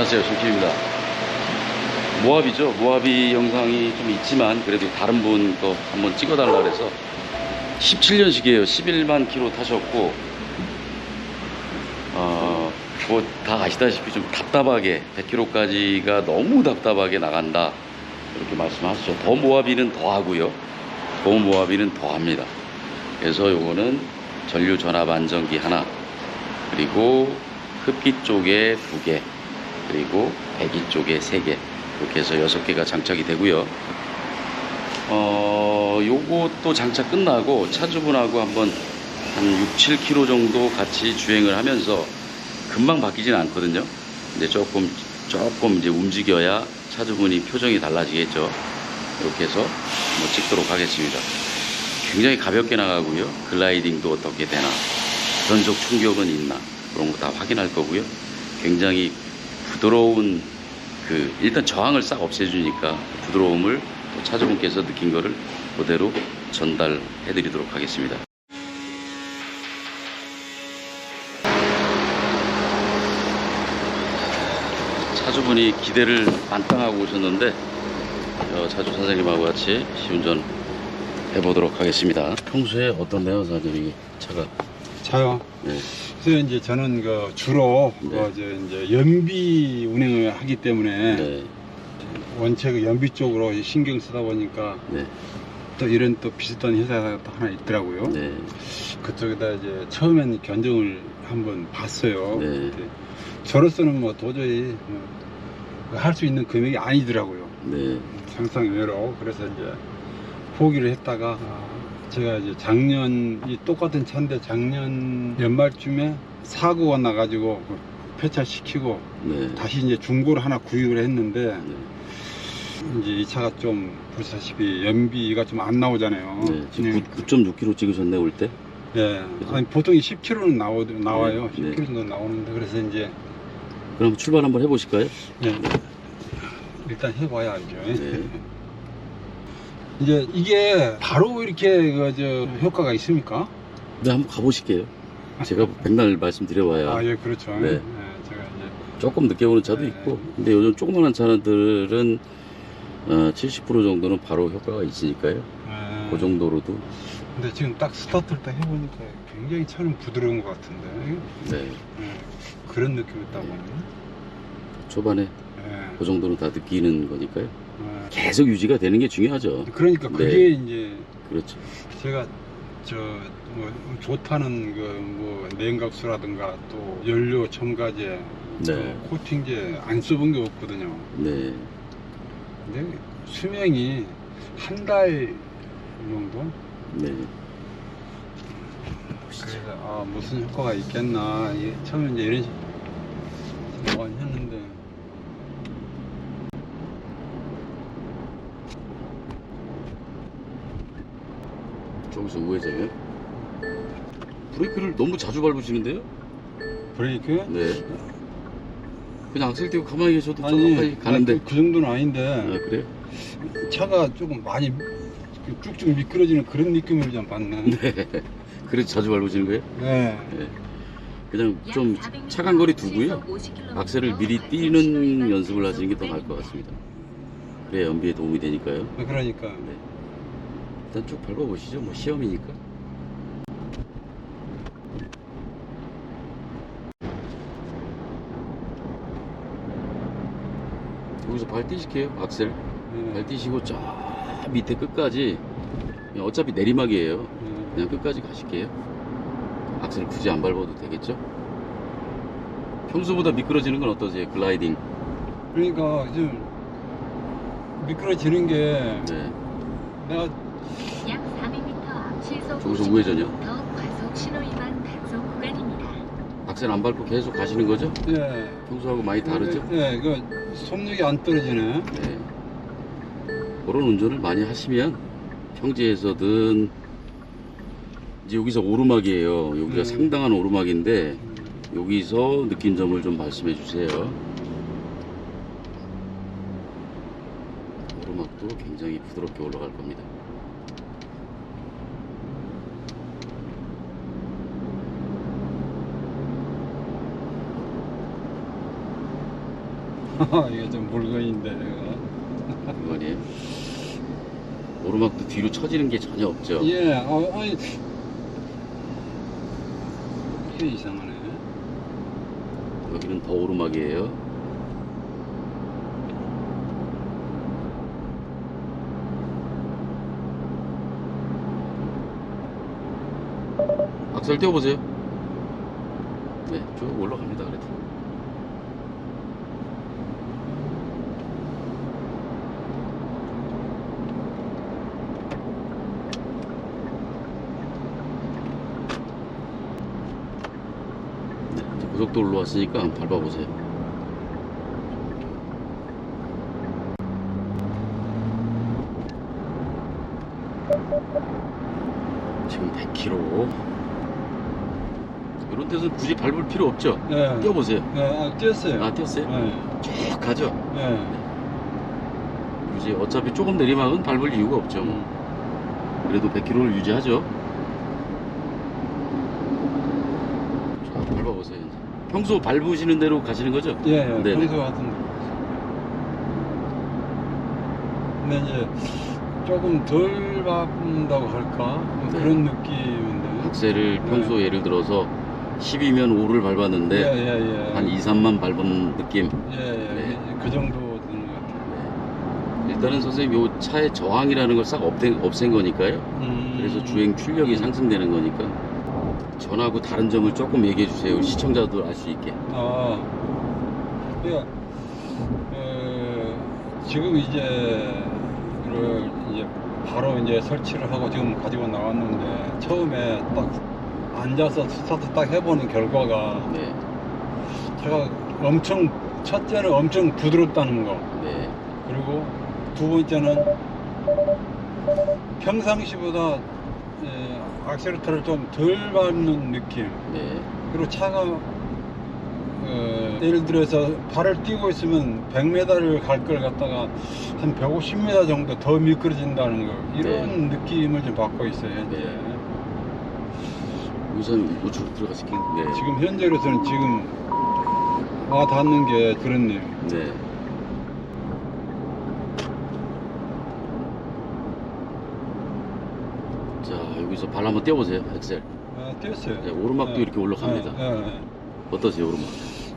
안녕하세요. 신킴입니다. 모하비죠. 모하비 영상이 좀 있지만 그래도 다른 분 거 한번 찍어달라 그래서 17년식이에요. 11만 킬로 타셨고 어, 뭐 다 아시다시피 좀 답답하게 100킬로까지가 너무 답답하게 나간다 이렇게 말씀하시죠. 더 모하비는 더 하고요. 더 모하비는 더 합니다. 그래서 요거는 전류 전압 안정기 하나 그리고 흡기 쪽에 두 개, 그리고 배기 쪽에 세 개, 이렇게 해서 여섯 개가 장착이 되고요. 어, 요것도 장착 끝나고 차주분하고 한번 한 6, 7km 정도 같이 주행을 하면서 금방 바뀌진 않거든요. 근데 조금, 조금 이제 움직여야 차주분이 표정이 달라지겠죠. 이렇게 해서 한번 찍도록 하겠습니다. 굉장히 가볍게 나가고요. 글라이딩도 어떻게 되나, 변속 충격은 있나, 그런 거 다 확인할 거고요. 굉장히 부드러운 그 일단 저항을 싹 없애주니까 부드러움을 또 차주분께서 느낀 거를 그대로 전달해 드리도록 하겠습니다. 차주분이 기대를 만땅하고 오셨는데 어, 차주 선생님하고 같이 시운전 해보도록 하겠습니다. 평소에 어떤데요, 사장님 차가? 자요. 네. 그래서 이제 저는 그 주로 네. 그 이제, 이제 연비 운행을 하기 때문에 네, 원체 그 연비 쪽으로 신경 쓰다 보니까 네, 또 이런 또 비슷한 회사가 또 하나 있더라고요. 네, 그쪽에다 이제 처음엔 견적을 한번 봤어요. 네. 저로서는 뭐 도저히 할 수 있는 금액이 아니더라고요. 네, 상상 외로 그래서 이제 포기를 했다가 제가 이제 작년 이 똑같은 차인데 작년 연말쯤에 사고가 나가지고 그 폐차시키고 네, 다시 이제 중고를 하나 구입을 했는데 네. 이제 이 차가 좀 보시다시피 연비가 좀 안 나오잖아요. 네, 지금 9.6km 찍으셨네 올 때. 예. 아니, 보통 10km는 나오, 나와요. 네, 네. 10km 정도 나오는데 그래서 이제 그럼 출발 한번 해보실까요? 예. 일단 해봐야 알죠. 네. 이제 이게 바로 이렇게 그, 저, 효과가 있습니까? 네, 한번 가보실게요. 제가 백날 말씀드려봐야 아, 예, 그렇죠. 네. 예, 제가 이제 조금 늦게 오는 차도 네. 있고, 근데 요즘 조그마한 차들은 어, 70% 정도는 바로 효과가 있으니까요. 예. 그 정도로도 근데 지금 딱 스타트를 딱 해보니까 굉장히 차는 부드러운 것 같은데 네, 예. 그런 느낌이 있다고 하네. 초반에 예. 그 정도는 다 느끼는 거니까요. 예. 계속 유지가 되는 게 중요하죠. 그러니까 그게 네. 이제 그렇죠. 제가 저뭐 좋다는 그 뭐 냉각수라든가 또 연료 첨가제, 네, 또 코팅제 안 써본 게 없거든요. 네, 근데 수명이 한 달 정도? 네. 그래서 아 무슨 효과가 있겠나 이- 처음에 이제 이런 생각을 했는데 저기서 우회전이요? 브레이크를 너무 자주 밟으시는데요? 브레이크? 네. 그냥 악셀 띄고 가만히 계셔도 아니 저기까지 가는데. 그, 그 정도는 아닌데 아, 그래요? 차가 조금 많이 쭉쭉 미끄러지는 그런 느낌을 좀 받네. 네. 그래서 자주 밟으시는 거예요? 네. 네. 그냥 좀 차간 거리 두고요. 악셀을 미리 띄는 연습을 하시는 게 더 나을 것 같습니다. 그래야 연비에 도움이 되니까요. 그러니까 네. 일단 쭉 밟아보시죠. 뭐 시험이니까. 여기서 발 띄실게요. 악셀. 네. 발 띄시고 저 밑에 끝까지 어차피 내리막이에요. 네. 그냥 끝까지 가실게요. 악셀 굳이 안 밟아도 되겠죠? 평소보다 미끄러지는 건 어떠세요? 글라이딩. 그러니까 좀 미끄러지는 게 네. 내가 약 400m 앞 시속 저기서 50km 우회전이요? 과속 신호 위반 단속 구간입니다. 악셀 안 밟고 계속 가시는 거죠? 예. 평소하고 많이 다르죠? 예, 그 속력이 안 떨어지네. 네. 그런 운전을 많이 하시면 평지에서든 이제 여기서 오르막이에요. 여기가 음. 상당한 오르막인데 여기서 느낀 점을 좀 말씀해 주세요. 오르막도 굉장히 부드럽게 올라갈 겁니다. 이게 좀 물건인데 내가. 그거니 오르막도 뒤로 처지는 게 전혀 없죠. 예, 어, 아니 이게 이상하네. 여기는 더 오르막이에요. 악셀 띄워보세요. 네, 쭉 올라갑니다. 그래도. 고속도로 올라왔으니까 한번 밟아보세요. 지금 100km. 이런 데서는 굳이 밟을 필요 없죠. 예. 뛰어보세요. 예, 아, 뛰었어요. 아, 뛰었어요? 예. 쭉 가죠. 예. 굳이 어차피 조금 내리막은 밟을 이유가 없죠. 뭐. 그래도 100km를 유지하죠. 자, 밟아보세요. 이제. 평소 밟으시는 대로 가시는 거죠? 예, 예. 네네. 평소 같은 데. 근데 이제 조금 덜 밟는다고 할까? 네. 그런 느낌인데. 악셀을 평소 예를 들어서 10이면 5를 밟았는데 예, 예, 예. 한 2, 3만 밟은 느낌. 예, 예. 네. 그 정도 되는 것 같아요. 일단은 선생님 요 차의 저항이라는 걸 싹 없앤, 없앤 거니까요. 음. 그래서 주행 출력이 상승되는 거니까 전하고 다른 점을 조금 얘기해 주세요. 시청자도 알 수 있게. 아, 그러니까 어, 지금 이제 이를 이제 바로 이제 설치를 하고 지금 가지고 나왔는데 처음에 딱 앉아서 스타트 딱 해보는 결과가 네, 차가 엄청 첫째는 엄청 부드럽다는 거 네, 그리고 두 번째는 평상시보다 예, 악셀레터를 좀 덜 밟는 느낌 네, 그리고 차가 어, 예를 들어서 발을 띄고 있으면 100m를 갈 걸 갖다가 한 150m 정도 더 미끄러진다는 거 이런 느낌을 좀 받고 있어요 현재 네. 우선 우측 들어가실게요. 네, 지금 현재로서는 지금 와 닿는 게 그렇네요 네. 자 여기서 발 한번 떼어보세요. 엑셀. 아, 뛰었어요 네, 오르막도 네. 이렇게 올라갑니다. 네, 네, 네. 어떠세요 오르막?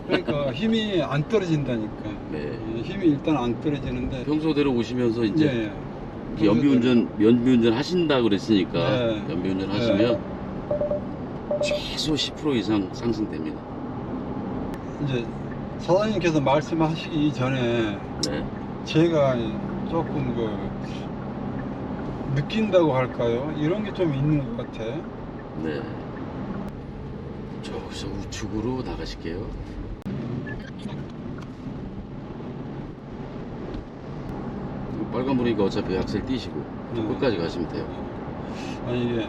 그러니까 힘이 안 떨어진다니까 네. 힘이 일단 안 떨어지는데 평소대로 오시면서 이제 예, 예. 연비운전 연비운전 하신다 그랬으니까 네. 연비운전 네. 하시면 최소 10% 이상 상승됩니다. 이제 사장님께서 말씀하시기 전에 네. 제가 조금 그 느낀다고 할까요? 이런 게 좀 있는 것 같아. 네. 저기서 우측으로 나가실게요. 빨간불이니까 어차피 악셀 띄시고 네. 끝까지 가시면 돼요. 아니 이게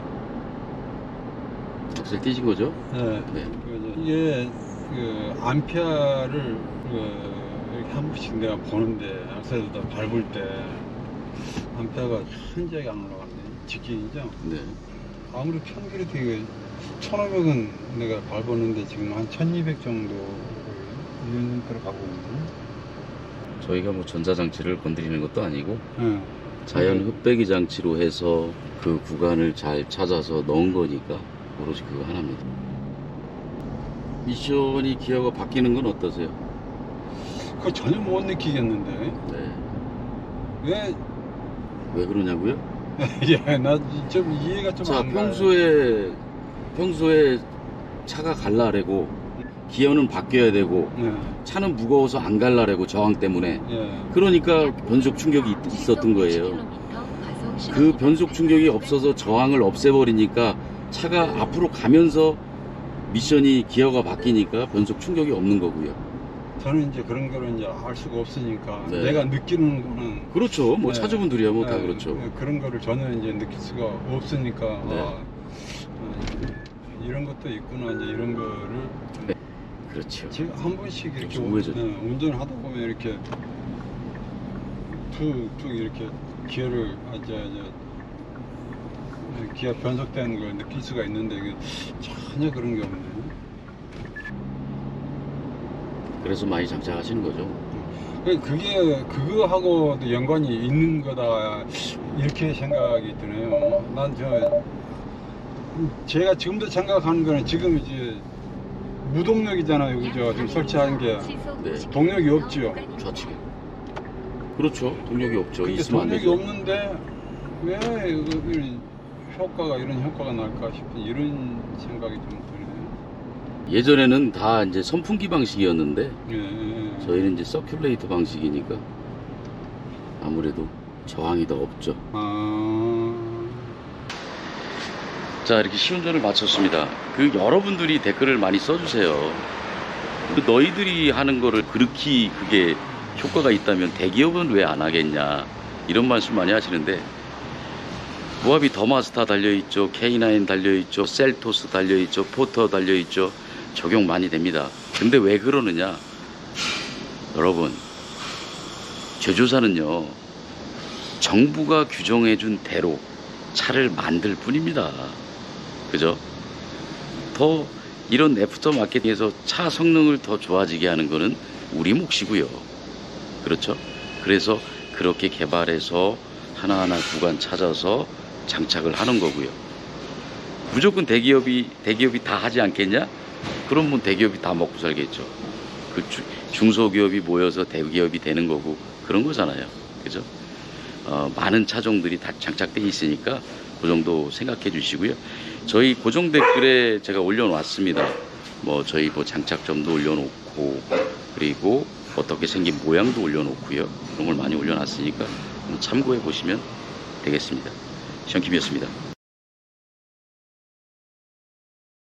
악셀 띄신 거죠? 네. 네. 그 이게 그 암페아를 그 이렇게 한 번씩 내가 보는데 악셀에다 밟을 때 암페아가 현저하게 안 올라갔네. 직진이죠. 네. 아무리 평균이 되게 1,500은 내가 밟았는데 지금 한 1,200 정도 이런 정도로 가고 있네. 저희가 뭐 전자장치를 건드리는 것도 아니고 네. 자연 흡배기 장치로 해서 그 구간을 잘 찾아서 넣은 거니까 오로지 그거 하나입니다. 미션이 기어가 바뀌는 건 어떠세요? 그거 전혀 못 느끼겠는데. 네. 왜, 왜 그러냐고요? 예, 나 좀 이해가 좀 자, 안 가요. 평소에 평소에 차가 갈라래고 기어는 바뀌어야 되고 네, 차는 무거워서 안 갈라래고 저항 때문에 예. 그러니까 변속 충격이 있- 있었던 거예요. 그 변속 충격이 없어서 저항을 없애버리니까 차가 앞으로 가면서 미션이 기어가 바뀌니까 변속 충격이 없는 거고요. 저는 이제 그런 거를 이제 알 수가 없으니까 네. 내가 느끼는 거는 그렇죠. 뭐 네. 차주분들이야 뭐 다 네, 그렇죠. 네, 그런 거를 전혀 이제 느낄 수가 없으니까 네. 아, 어, 이런 것도 있구나 이제 이런 거를 그렇죠. 지금 한 번씩 이렇게 좀 우회전. 네, 운전을 하다 보면 이렇게 툭툭 이렇게 기어를 아, 저, 저, 기어 변속되는 걸 느낄 수가 있는데 이게 전혀 그런 게 없네. 그래서 많이 장착하시는 거죠. 그- 그게 그거하고도 연관이 있는 거다 이렇게 생각이 드네요. 난 저 제가 지금도 생각하는 거는 지금 이제 무동력이잖아요, 그죠? 지금 설치하는 게 네. 동력이 없죠. 좌측에. 그렇죠. 동력이 없죠. 있으면 안 동력이 되죠. 없는데 왜 이거 효과가 이런 효과가 날까 싶은 이런 생각이 좀 드네요. 예전에는 다 이제 선풍기 방식이었는데 예, 예. 저희는 이제 서큘레이터 방식이니까 아무래도 저항이 더 없죠. 아, 자 이렇게 시운전을 마쳤습니다. 그 여러분들이 댓글을 많이 써주세요. 그 너희들이 하는 거를 그렇게 그게 효과가 있다면 대기업은 왜 안 하겠냐 이런 말씀 많이 하시는데 모하비 더마스타 달려있죠 K9 달려있죠 셀토스 달려있죠 포터 달려있죠 적용 많이 됩니다 근데 왜 그러느냐 여러분 제조사는요 정부가 규정해준 대로 차를 만들 뿐입니다 그죠? 더 이런 애프터 마케팅에서 차 성능을 더 좋아지게 하는 거는 우리 몫이고요. 그렇죠? 그래서 그렇게 개발해서 하나하나 구간 찾아서 장착을 하는 거고요. 무조건 대기업이 대기업이 다 하지 않겠냐? 뭐 대기업이 다 먹고 살겠죠. 그 주- 중소기업이 모여서 대기업이 되는 거고 그런 거잖아요. 그죠? 어, 많은 차종들이 다 장착돼 있으니까 그 정도 생각해 주시고요. 저희 고정 댓글에 제가 올려놨습니다. 뭐 저희 뭐 장착점도 올려놓고 그리고 어떻게 생긴 모양도 올려놓고요. 그런 걸 많이 올려놨으니까 참고해 보시면 되겠습니다. 시원킴이었습니다.